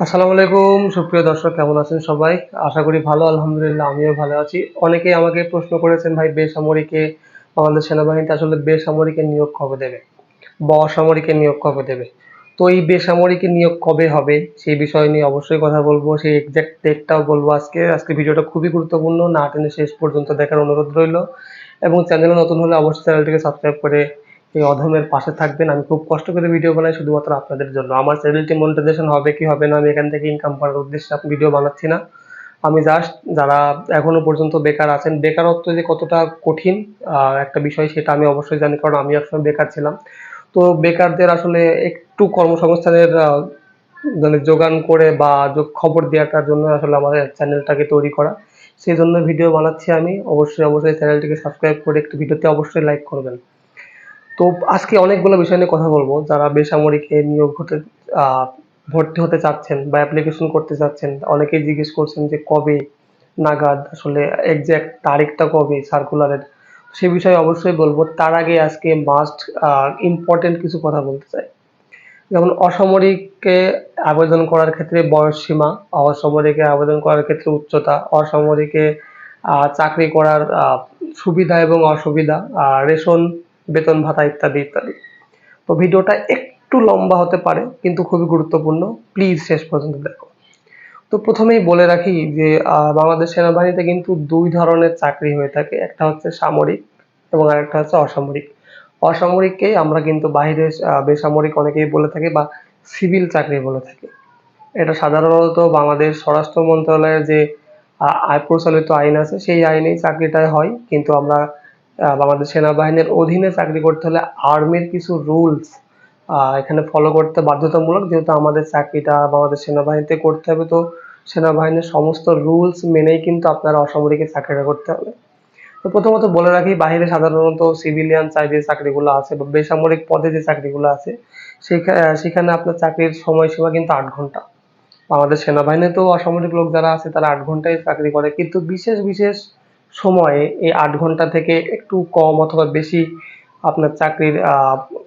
আসসালামু আলাইকুম, সুপ্রিয় দর্শক, কেমন আছেন সবাই? আশা করি ভালো, আলহামদুলিল্লাহ, আমিও ভালো আছি। অনেকেই আমাকে প্রশ্ন করেছেন, ভাই, বেসামরিকে আমাদের সেনাবাহিনীতে আসলে বেসামরিকের নিয়োগ কবে দেবে? বা অসামরিকের নিয়োগ কবে দেবে? তো এই বেসামরিকের নিয়োগ কবে হবে, সেই বিষয় নিয়ে অবশ্যই কথা বলব। সেই এক্সাক্ট ডেটটাও বলব আজকে। আজকে ভিডিওটা খুবই গুরুত্বপূর্ণ। না টেনে শেষ পর্যন্ত দেখার অনুরোধ রইল। এবং চ্যানেলে নতুন হলে অবশ্যই চ্যানেলটিকে সাবস্ক্রাইব করে এই অধমের পাশে থাকবেন। আমি খুব কষ্ট করে ভিডিও বানাই, শুধুমাত্র আপনাদের জন্য। আমার চ্যানেলটি মনিটাইজেশন হবে কি হবে না, আমি এখান থেকে ইনকাম করার উদ্দেশ্যে ভিডিও বানাচ্ছি না। আমি জাস্ট যারা এখনও পর্যন্ত বেকার আছেন, বেকারত্ব যে কতটা কঠিন একটা বিষয় সেটা আমি অবশ্যই জানি, কারণ আমি একসময় বেকার ছিলাম। তো বেকারদের আসলে একটু কর্মসংস্থানের মানে যোগান করে বা খবর দেওয়াটার জন্য আসলে আমাদের চ্যানেলটাকে তৈরি করা। সেই জন্য ভিডিও বানাচ্ছি আমি। অবশ্যই অবশ্যই চ্যানেলটিকে সাবস্ক্রাইব করে একটু ভিডিওতে অবশ্যই লাইক করবেন। তো আজকে অনেকগুলো বিষয় নিয়ে কথা বলব। যারা বেসামরিকে নিয়োগ হতে ভর্তি হতে চাচ্ছেন বা অ্যাপ্লিকেশন করতে চাচ্ছেন, অনেকেই জিজ্ঞেস করছেন যে কবে নাগাদ, আসলে এক্সাক্ট তারিখটা কবে সার্কুলারের সে বিষয়ে অবশ্যই বলব, তার আগে আজকে মাস্ট ইম্পর্টেন্ট কিছু কথা বলতে চাই। যেমন অসামরিকে আবেদন করার ক্ষেত্রে বয়স সীমা অসামরিকে আবেদন করার ক্ষেত্রে উচ্চতা, অসামরিকে চাকরি করার সুবিধা এবং অসুবিধা রেশন বেতন ভাতা ইত্যাদি ইত্যাদি। তো ভিডিওটা একটু লম্বা হতে পারে, কিন্তু খুবই গুরুত্বপূর্ণ। প্লিজ শেষ পর্যন্ত দেখো। তো প্রথমেই বলে রাখি যে বাংলাদেশ সেনাবাহিনীতে কিন্তু দুই ধরনের চাকরি হয়ে থাকে। একটা হচ্ছে সামরিক এবং আরেকটা হচ্ছে অসামরিক। অসামরিককে আমরা কিন্তু বাইরে বেসামরিক অনেকেই বলে থাকি বা সিভিল চাকরি বলে থাকি। এটা সাধারণত বাংলাদেশ স্বরাষ্ট্র মন্ত্রণালয়ের যে প্রচলিত আইন আছে, সেই আইনেই চাকরিটা হয়। কিন্তু আমরা বাংলাদেশ সেনাবাহিনীর অধীনে চাকরি করতে হলে আর্মির কিছু রুলস এখানে ফলো করতে বাধ্যতামূলক। যেহেতু আমাদের চাকরিটা বাংলাদেশ সেনাবাহিনীতে করতে হবে, তো সেনাবাহিনীর সমস্ত রুলস মেনেই কিন্তু আপনারা অসামরিকে চাকরিটা করতে হবে। তো প্রথমত বলে রাখি বাইরে সাধারণত সিভিলিয়ান চাই যে চাকরিগুলো আছে বা বেসামরিক পদে যে চাকরিগুলো আছে সেখানে আপনার চাকরির সময়সীমা কিন্তু আট ঘণ্টা। আমাদের সেনাবাহিনীতেও অসামরিক লোক যারা আছে, তারা আট ঘন্টায় চাকরি করে। কিন্তু বিশেষ বিশেষ সময়ে এই আট ঘণ্টা থেকে একটু কম অথবা বেশি আপনার চাকরির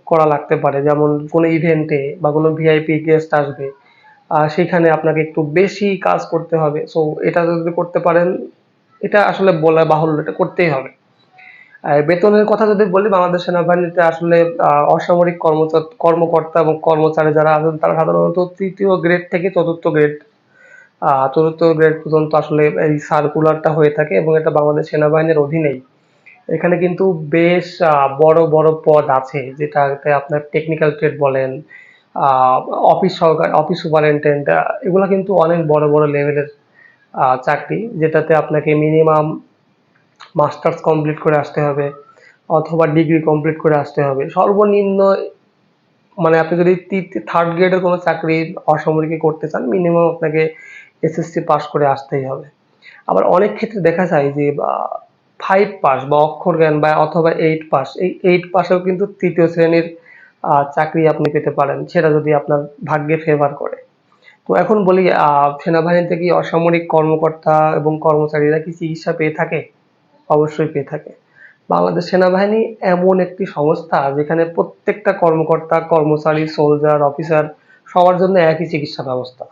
করা লাগতে পারে। যেমন কোনো ইভেন্টে বা কোনো ভিআইপি গেস্ট আসবে সেখানে আপনাকে একটু বেশি কাজ করতে হবে। সো এটা যদি করতে পারেন, এটা আসলে বলা বাহুল্য, এটা করতেই হবে। বেতনের কথা যদি বলি, বাংলাদেশ সেনাবাহিনীতে আসলে অসামরিক কর্মকর্তা এবং কর্মচারী যারা আছেন, তারা সাধারণত তৃতীয় গ্রেড থেকে চতুর্থ গ্রেড চতুর্থ গ্রেড পর্যন্ত আসলে এই সার্কুলারটা হয়ে থাকে এবং এটা বাংলাদেশ সেনাবাহিনীর অধীনেই। এখানে কিন্তু বেশ বড় বড় পদ আছে, যেটাতে আপনার টেকনিক্যাল ট্রেড বলেন অফিস সহকার অফিস সুপারিনটেন্ডেন্ট এগুলো কিন্তু অনেক বড় বড় লেভেলের চাকরি, যেটাতে আপনাকে মিনিমাম মাস্টার্স কমপ্লিট করে আসতে হবে অথবা ডিগ্রি কমপ্লিট করে আসতে হবে। সর্বনিম্ন মানে আপনি যদি থার্ড গ্রেডের কোনো চাকরি অসামরিকে করতে চান মিনিমাম আপনাকে এসএসসি পাস করে আসতেই হবে। আবার অনেক ক্ষেত্রে দেখা যায় যে ফাইভ পাস বা অক্ষর জ্ঞান বা অথবা এইট পাস এই এইট পাসেও কিন্তু তৃতীয় শ্রেণির চাকরি আপনি পেতে পারেন, সেটা যদি আপনার ভাগ্যে ফেভার করে। তো এখন বলি সেনাবাহিনীতে কি অসামরিক কর্মকর্তা এবং কর্মচারীরা কি চিকিৎসা পেয়ে থাকে? অবশ্যই পেয়ে থাকে। বাংলাদেশ সেনাবাহিনী এমন একটি সংস্থা যেখানে প্রত্যেকটা কর্মকর্তা, কর্মচারী সোলজার অফিসার সবার জন্য একই চিকিৎসা ব্যবস্থা।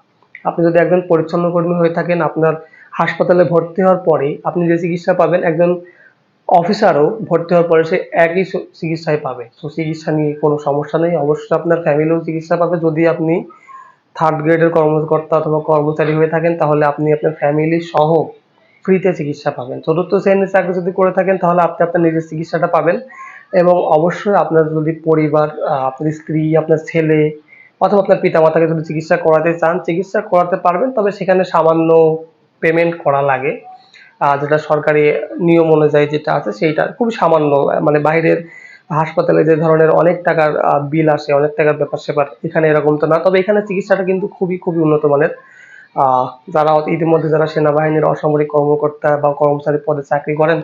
আপনি যদি একজন পরিচ্ছন্ন কর্মী হয়ে থাকেন, আপনার হাসপাতালে ভর্তি হওয়ার পরে আপনি যে চিকিৎসা পাবেন, একজন অফিসারও ভর্তি হওয়ার পরে সে একই চিকিৎসায় পাবে। তো চিকিৎসা নিয়ে কোনো সমস্যা নেই। অবশ্যই আপনার ফ্যামিলিও চিকিৎসা পাবে। যদি আপনি থার্ড গ্রেডের কর্মকর্তা অথবা কর্মচারী হয়ে থাকেন, তাহলে আপনি আপনার ফ্যামিলি সহ ফ্রিতে চিকিৎসা পাবেন। চতুর্থ শ্রেণির চাকরি যদি করে থাকেন, তাহলে আপনি আপনার নিজের চিকিৎসাটা পাবেন। এবং অবশ্যই আপনার যদি পরিবার আপনার স্ত্রী, আপনার ছেলে অথবা আপনার পিতামাতাকে যদি চিকিৎসা করাতে চান, চিকিৎসা করাতে পারবেন, তবে সেখানে সামান্য পেমেন্ট করা লাগে। যেটা সরকারি নিয়ম অনুযায়ী যেটা আছে, সেইটা খুবই সামান্য মানে বাইরের হাসপাতালে যে ধরনের অনেক টাকার বিল আসে, অনেক টাকার ব্যাপার স্যাপার এখানে এরকম তো না। তবে এখানে চিকিৎসাটা কিন্তু খুবই খুবই উন্নত মানের। যারা ইতিমধ্যে যারা সেনাবাহিনীর অসামরিক কর্মকর্তা বা কর্মচারী পদে চাকরি করেন,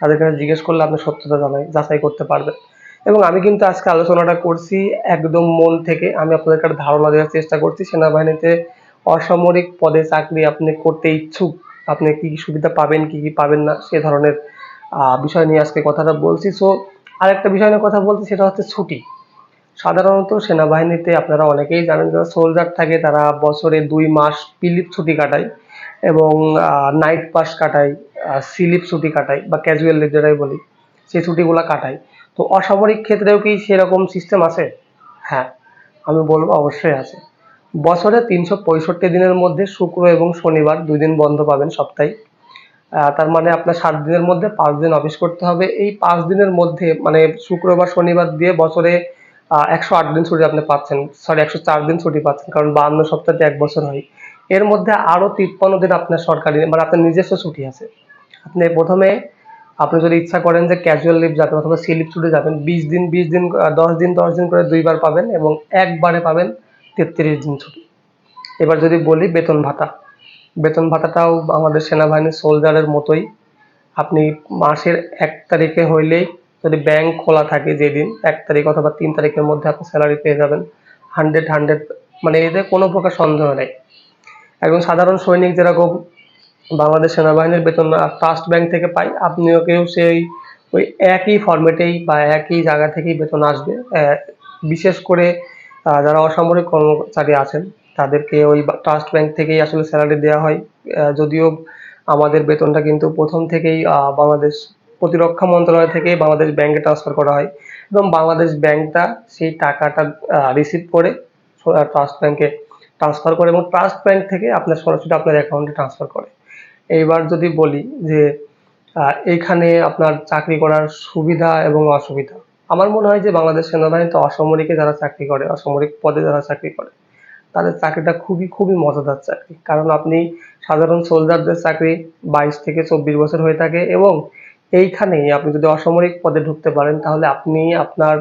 তাদের কাছে জিজ্ঞেস করলে আপনি সত্যতা জানাই, যাচাই করতে পারবেন। এবং আমি কিন্তু আজকে আলোচনাটা করছি একদম মন থেকে। আমি আপনাদেরকে একটা ধারণা দেওয়ার চেষ্টা করছি, সেনাবাহিনীতে অসামরিক পদে চাকরি আপনি করতে ইচ্ছুক, আপনি কি কি সুবিধা পাবেন, কি কি পাবেন না, সে ধরনের বিষয় নিয়ে আজকে কথাটা বলছি। সো, আরেকটা বিষয় নিয়ে কথা বলছি, সেটা হচ্ছে ছুটি। সাধারণত সেনাবাহিনীতে আপনারা অনেকেই জানেন, যারা সোলজার থাকে, তারা বছরে দুই মাস পিলিপ ছুটি কাটায় এবং নাইট পাস কাটায় সিলিপ ছুটি কাটায়, বা ক্যাজুয়াল যেটাই বলি সেই ছুটিগুলো কাটায়। তো অসামরিক ক্ষেত্রেও কি সেরকম সিস্টেম আছে? হ্যাঁ আমি বলব অবশ্যই আছে। বছরে তিনশো পঁয়ষট্টি দিনের মধ্যে শুক্র এবং শনিবার দুই দিন বন্ধ পাবেন সপ্তাহে। তার মানে আপনার সাত দিনের মধ্যে পাঁচ দিন অফিস করতে হবে। এই পাঁচ দিনের মধ্যে মানে শুক্রবার শনিবার দিয়ে বছরে একশো আট দিন ছুটি আপনি পাচ্ছেন। সরি একশো চার দিন ছুটি পাচ্ছেন, কারণ বাহান্ন সপ্তাহে এক বছর হয়। এর মধ্যে আরও তিপ্পান্ন দিন আপনার সরকারি মানে আপনার নিজস্ব ছুটি আছে। আপনি প্রথমে আপনি যদি ইচ্ছা করেন যে ক্যাজুয়াল লিভ যাবেন অথবা স্লিপ ছুটে যাবেন, বিশ দিন বিশ দিন দশ দিন দশ দিন করে দুইবার পাবেন এবং একবারে পাবেন তেত্রিশ দিন ছুটি। এবার যদি বলি বেতন ভাতা। বেতন ভাতাটাও আমাদের সেনাবাহিনীর সোলজারের মতোই। আপনি মাসের এক তারিখে হইলেই যদি ব্যাংক খোলা থাকে যেদিন, এক তারিখ অথবা তিন তারিখের মধ্যে আপনি স্যালারি পেয়ে যাবেন। হান্ড্রেড হান্ড্রেড মানে এতে কোনো প্রকার সন্দেহ নেই। একজন সাধারণ সৈনিক যেরকম বাংলাদেশ সেনাবাহিনীর বেতন ট্রাস্ট ব্যাংক থেকে পাই। আপনিও কেউ সেই ওই একই ফরম্যাটেই বা একই জায়গা থেকেই বেতন আসবে। বিশেষ করে যারা অসামরিক কর্মচারী আছেন, তাদেরকে ওই ট্রাস্ট ব্যাংক থেকেই আসলে স্যালারি দেওয়া হয়। যদিও আমাদের বেতনটা কিন্তু প্রথম থেকেই বাংলাদেশ প্রতিরক্ষা মন্ত্রণালয় থেকে বাংলাদেশ ব্যাংকে ট্রান্সফার করা হয়। এবং বাংলাদেশ ব্যাংকটা সেই টাকাটা রিসিভ করে ট্রাস্ট ব্যাংকে ট্রান্সফার করে এবং ট্রাস্ট ব্যাংক থেকে আপনার সরাসরি আপনার অ্যাকাউন্টে ট্রান্সফার করে। এইবার যদি বলি যে এইখানে আপনার চাকরি করার সুবিধা এবং অসুবিধা। আমার মনে হয় যে বাংলাদেশ সেনাবাহিনীতে অসামরিকে যারা চাকরি করে, অসামরিক পদে যারা চাকরি করে, তাদের চাকরিটা খুবই খুবই মজাদার চাকরি। কারণ আপনি সাধারণ সোলজারদের চাকরি বাইশ থেকে চব্বিশ বছর হয়ে থাকে এবং এইখানে আপনি যদি অসামরিক পদে ঢুকতে পারেন, তাহলে আপনি আপনার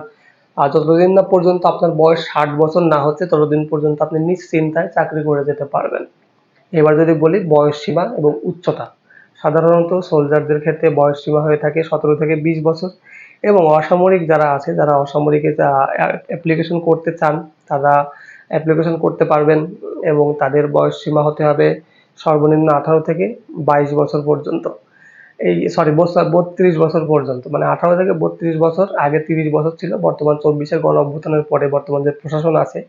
যতদিন না পর্যন্ত আপনার বয়স ষাট বছর না হচ্ছে, ততদিন পর্যন্ত আপনি নিশ্চিন্তায় চাকরি করে যেতে পারবেন। এবার যদি বলি বয়স সীমা এবং উচ্চতা, সাধারণত সোলজারদের ক্ষেত্রে বয়স সীমা হয়ে থাকে সতেরো থেকে বিশ বছর এবং অসামরিক যারা আছে, যারা অসামরিকে অ্যাপ্লিকেশন করতে চান, তারা অ্যাপ্লিকেশন করতে পারবেন এবং তাদের বয়স সীমা হতে হবে সর্বনিম্ন আঠারো থেকে বাইশ বছর পর্যন্ত। এই সরি বত্রিশ বছর পর্যন্ত মানে আঠারো থেকে বত্রিশ বছর আগে তিরিশ বছর ছিল, বর্তমান চব্বিশের গণ অভ্যুত্থানের পরে বর্তমান যে প্রশাসন আছে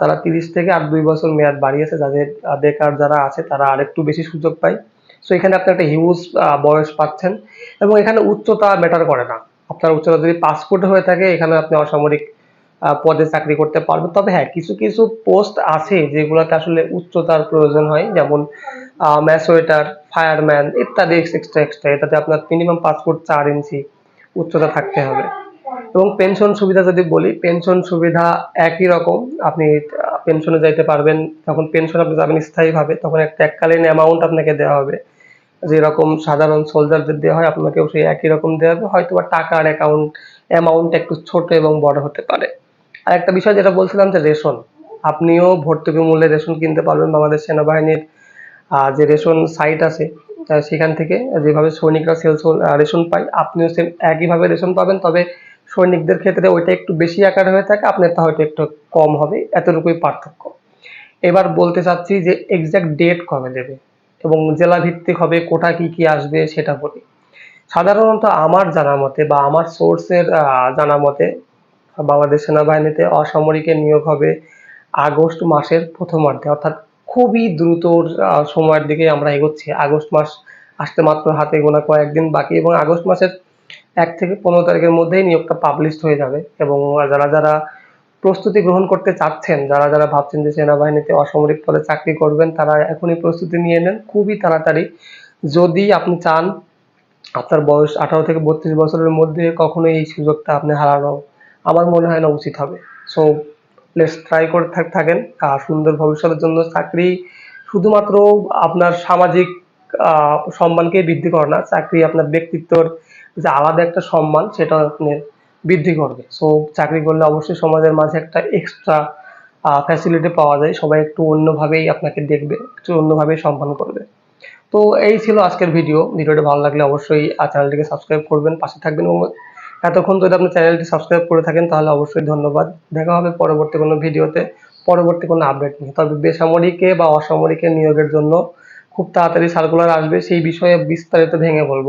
তারা তিরিশ থেকে আর দুই বছর মেয়াদ বাড়িয়েছে যাদের বেকার যারা আছে, তারা আরেকটু বেশি সুযোগ পায়। সো এখানে আপনি একটা হিউজ বয়স পাচ্ছেন এবং এখানে উচ্চতা ম্যাটার করে না। আপনার উচ্চতা যদি পাসপোর্ট হয়ে থাকে, এখানে আপনি অসামরিক পদে চাকরি করতে পারবেন। তবে হ্যাঁ কিছু কিছু পোস্ট আছে যেগুলোতে আসলে উচ্চতার প্রয়োজন হয়। যেমন ম্যাসোয়েটার ফায়ারম্যান ইত্যাদি এক্সট্রা এক্সট্রা এটাতে আপনার মিনিমাম পাসপোর্ট চার ইঞ্চি উচ্চতা থাকতে হবে। এবং পেনশন সুবিধা যদি বলি পেনশন সুবিধা একই রকম। আপনি পেনশনে যাইতে পারবেন, তখন পেনশন আপনি যাবেন স্থায়ীভাবে, তখন একটা এককালীন অ্যামাউন্ট আপনাকে দেওয়া হবে। যেরকম সাধারণ সোলজারদের দেওয়া হয়, আপনাকেও সেই একই রকম দেওয়া হবে। হয়তো বা টাকার অ্যাকাউন্ট অ্যামাউন্ট একটু ছোট এবং বড় হতে পারে। আর একটা বিষয় যেটা বলছিলাম যে রেশন। আপনিও ভর্তুকি মূল্যে রেশন কিনতে পারবেন বাংলাদেশ সেনাবাহিনীর যে রেশন সাইট আছে সেখান থেকে যেভাবে সৈনিকরা সেলস রেশন পায়, আপনিও সেম একইভাবে রেশন পাবেন। তবে সৈনিকদের ক্ষেত্রে ওইটা একটু বেশি আকারে হয়ে থাকে, আপনার তা হয়তো একটু কম হবে, এতটুকুই পার্থক্য। এবার বলতে চাচ্ছি যে এক্সাক্ট ডেট কবে দেবে এবং জেলা ভিত্তিক হবে, কোটা কি কি আসবে সেটা বলি। সাধারণত আমার জানা মতে বা আমার সোর্সের জানা মতে বাংলাদেশ সেনাবাহিনীতে অসামরিকের নিয়োগ হবে আগস্ট মাসের প্রথমার্ধে অর্থাৎ খুবই দ্রুত সময়ের দিকে আমরা এগোচ্ছি। আগস্ট মাস আসতে মাত্র হাতে গোনা কয়েকদিন বাকি এবং আগস্ট মাসের এক থেকে পনেরো তারিখের মধ্যেই নিয়োগটা পাবলিশড হয়ে যাবে এবং যারা যারা প্রস্তুতি গ্রহণ করতে চাচ্ছেন, যারা যারা ভাবছেন যে সেনাবাহিনীতে অসামরিক পদে চাকরি করবেন, তারা এখনই প্রস্তুতি নিয়ে নেন। খুবই তাড়াতাড়ি। যদি আপনি চান আপনার বয়স আঠারো থেকে বত্রিশ বছরের মধ্যে কখনোই এই সুযোগটা আপনি হারানো আমার মনে হয় না উচিত হবে। সো লেটস ট্রাই করে থাকেন। আর সুন্দর ভবিষ্যতের জন্য চাকরি শুধুমাত্র আপনার সামাজিক সম্মানকে বৃদ্ধি করে না, চাকরি আপনার ব্যক্তিত্বর যে আলাদা একটা সম্মান সেটা আপনি বৃদ্ধি করবে। সো চাকরি করলে অবশ্যই সমাজের মাঝে একটা এক্সট্রা ফ্যাসিলিটি পাওয়া যায়। সবাই একটু অন্যভাবেই আপনাকে দেখবে, একটু অন্যভাবেই সম্মান করবে। তো এই ছিল আজকের ভিডিও ভিডিওটা ভালো লাগলে অবশ্যই চ্যানেলটিকে সাবস্ক্রাইব করবেন, পাশে থাকবেন এবং এতক্ষণ যদি আপনি চ্যানেলটি সাবস্ক্রাইব করে থাকেন তাহলে অবশ্যই ধন্যবাদ। দেখা হবে পরবর্তী কোনো ভিডিওতে, পরবর্তী কোনো আপডেট নিয়ে। তবে বেসামরিকে বা অসামরিকে নিয়োগের জন্য খুব তাড়াতাড়ি সার্কুলার আসবে, সেই বিষয়ে বিস্তারিত ভেঙে বলব।